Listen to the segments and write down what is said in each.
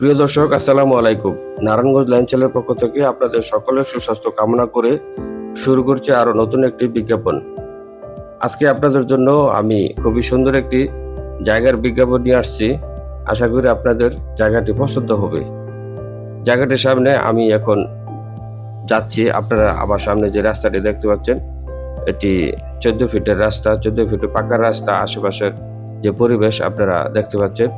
প্রিয় দর্শক, আসসালামু আলাইকুম। নারায়ণগঞ্জ ল্যান্ডচেলের পক্ষ থেকে আপনাদের সকলের সুস্বাস্থ্য কামনা করে শুরু করছে আরও নতুন একটি বিজ্ঞাপন। আজকে আপনাদের জন্য আমি খুবই সুন্দর একটি জায়গার বিজ্ঞাপন নিয়ে আসছি। আশা করি আপনাদের জায়গাটি পছন্দ হবে। জায়গাটির সামনে আমি এখন যাচ্ছি। আপনারা আমার সামনে যে রাস্তাটি দেখতে পাচ্ছেন, এটি চোদ্দ ফিটের রাস্তা। চোদ্দ ফিটের পাকা রাস্তা, আশেপাশের যে পরিবেশ আপনারা দেখতে পাচ্ছেন।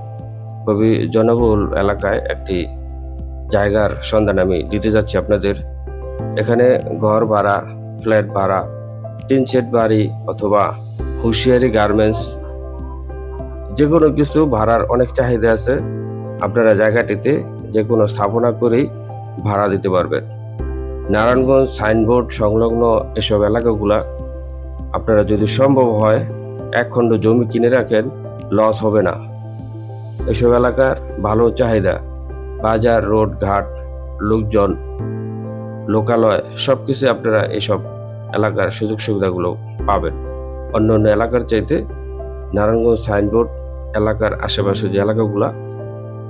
খুবই জনবহুল এলাকায় একটি জায়গার সন্ধান আমি দিতে যাচ্ছি আপনাদের। এখানে ঘর ভাড়া, ফ্ল্যাট ভাড়া, টিন সেট বাড়ি অথবা হুঁশিয়ারি গার্মেন্টস যে কোনো কিছু ভাড়ার অনেক চাহিদা আছে। আপনারা জায়গাটিতে যে কোনো স্থাপনা করেই ভাড়া দিতে পারবেন। নারায়ণগঞ্জ সাইনবোর্ড সংলগ্ন এসব এলাকাগুলা আপনারা যদি সম্ভব হয় এক খণ্ড জমি কিনে রাখেন, লস হবে না। এসব এলাকার ভালো চাহিদা, বাজার, রোড ঘাট, লোকজন, লোকালয় সব কিছু আপনারা এসব এলাকার সুযোগ সুবিধাগুলো পাবেন। অন্য অন্য এলাকার চাইতে নারায়ণগঞ্জ সাইনবোর্ড এলাকার আশেপাশে যে এলাকাগুলা,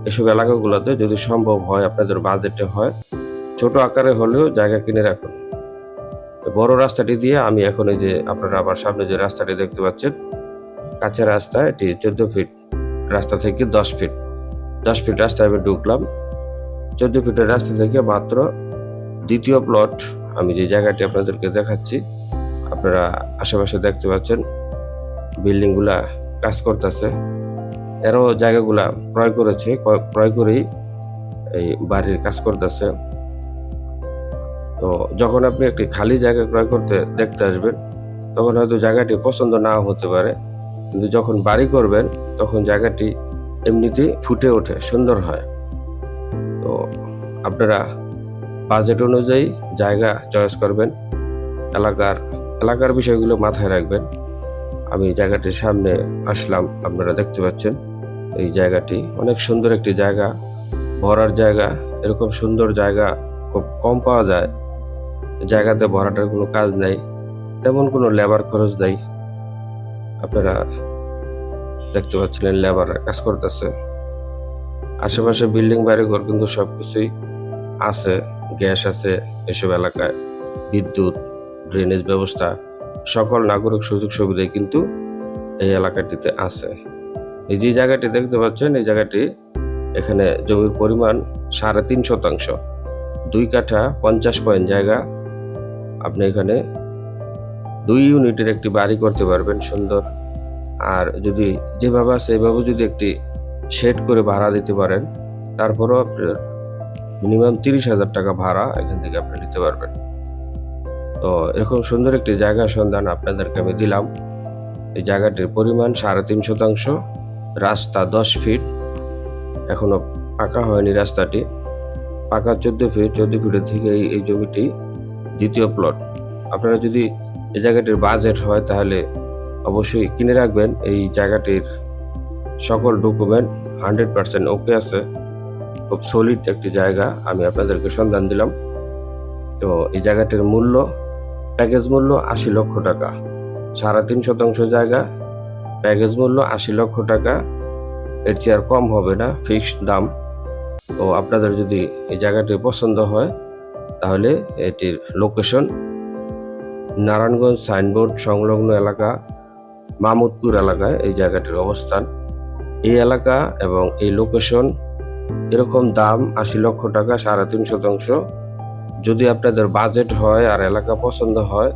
এসব এলাকাগুলোতে যদি সম্ভব হয়, আপনাদের বাজেটে হয়, ছোট আকারে হলেও জায়গা কিনে রাখুন। বড় রাস্তাটি দিয়ে আমি এখন এই যে আপনারা আবার সামনে যে রাস্তাটি দেখতে পাচ্ছেন, কাছের রাস্তা, এটি চোদ্দ ফিট রাস্তা থেকে দশ ফিট দশ ফিট রাস্তায় আমি ঢুকলাম। চোদ্দ ফিটের রাস্তা থেকে মাত্র দ্বিতীয় প্লট আমি যে জায়গাটি আপনাদেরকে দেখাচ্ছি, আপনারা আশেপাশে দেখতে পাচ্ছেন, বিল্ডিংগুলা কাজ করতেছে। এরও জায়গাগুলা ক্রয় করেছে ক্রয়- করেই এই বাড়ির কাজ করতেছে। তো যখন আপনি একটি খালি জায়গা ক্রয় করতে, দেখতে আসবেন, তখন হয়তো জায়গাটি পছন্দ নাও হতে পারে। কিন্তু যখন বাড়ি করবেন, তখন জায়গাটি এমনিতেই ফুটে ওঠে, সুন্দর হয়। তো আপনারা বাজেট অনুযায়ী জায়গা চয়েস করবেন। এলাকার এলাকার বিষয়গুলো মাথায় রাখবেন। আমি জায়গাটির সামনে আসলাম, আপনারা দেখতে পাচ্ছেন। এই জায়গাটি অনেক সুন্দর একটি জায়গা। ভরার জায়গা, এরকম সুন্দর জায়গা খুব কম পাওয়া যায়। জায়গাতে ভরাটার কোনো কাজ নেই। তেমন কোনো লেবার খরচ নেই। আপনারা দেখতে পাচ্ছিলেন লেবার কাজ করতেছে। আশেপাশে বিল্ডিং, বাড়িঘর কিন্তু সবকিছুই আছে, গ্যাস আছে এসব এলাকায়। বিদ্যুৎ ড্রেনেজ ব্যবস্থা, সকল নাগরিক সুযোগ সুবিধাই কিন্তু এই এলাকাটিতে আছে। এই যে জায়গাটি দেখতে পাচ্ছেন, এই জায়গাটি এখানে জমির পরিমাণ সাড়ে তিন শতাংশ। দুই কাঠা পঞ্চাশ পয়েন্ট জায়গা আপনি এখানে দুই ইউনিটের একটি বাড়ি করতে পারবেন সুন্দর। আর যদি যেভাবে আছে এইভাবে যদি একটি শেড করে ভাড়া দিতে পারেন, তারপরেও আপনার মিনিমাম তিরিশ হাজার টাকা ভাড়া এখান থেকে আপনি নিতে পারবেন। তো এরকম সুন্দর একটি জায়গা সন্ধান আপনাদেরকে আমি দিলাম। এই জায়গাটির পরিমাণ সাড়ে তিন শতাংশ, রাস্তা দশ ফিট। এখনও পাকা হয়নি রাস্তাটি। পাকা চোদ্দ ফিট, চোদ্দ ফিটের থেকে এই জমিটি দ্বিতীয় প্লট আপনারা যদি এই জায়গাটির বাজেট হয়, তাহলে অবশ্যই কিনে রাখবেন। এই জায়গাটির সকল ডকুমেন্ট হান্ড্রেড পার্সেন্ট ওকে আছে। খুব সলিড একটি জায়গা, আমি আপনাদেরকে সন্ধান দিলাম। তো এই জায়গাটির মূল্য প্যাকেজ মূল্য আশি লক্ষ টাকা। সাড়ে তিন শতাংশ জায়গা প্যাকেজ মূল্য আশি লক্ষ টাকা। এর চেয়ে আর কম হবে না ফিক্সড দাম। তো আপনাদের যদি এই জায়গাটি পছন্দ হয়, তাহলে এটির লোকেশন নারায়ণগঞ্জ সাইনবোর্ড সংলগ্ন এলাকা, মামুদপুর এলাকায় এই জায়গাটির অবস্থান। এই এলাকা এবং এই লোকেশন এরকম দাম আশি লক্ষ টাকা, সাড়ে তিন শতাংশ। যদি আপনাদের বাজেট হয় আর এলাকা পছন্দ হয়,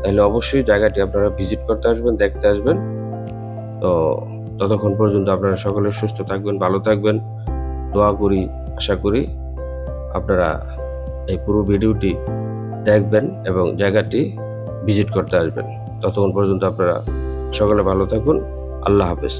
তাহলে অবশ্যই জায়গাটি আপনারা ভিজিট করতে আসবেন, দেখতে আসবেন। তো ততক্ষণ পর্যন্ত আপনারা সকলে সুস্থ থাকবেন, ভালো থাকবেন। দোয়া করি, আশা করি আপনারা এই পুরো ভিডিওটি দেখবেন এবং জায়গাটি ভিজিট করতে আসবেন। ততক্ষণ পর্যন্ত আপনারা সকালে ভালো থাকুন। আল্লাহ হাফেজ।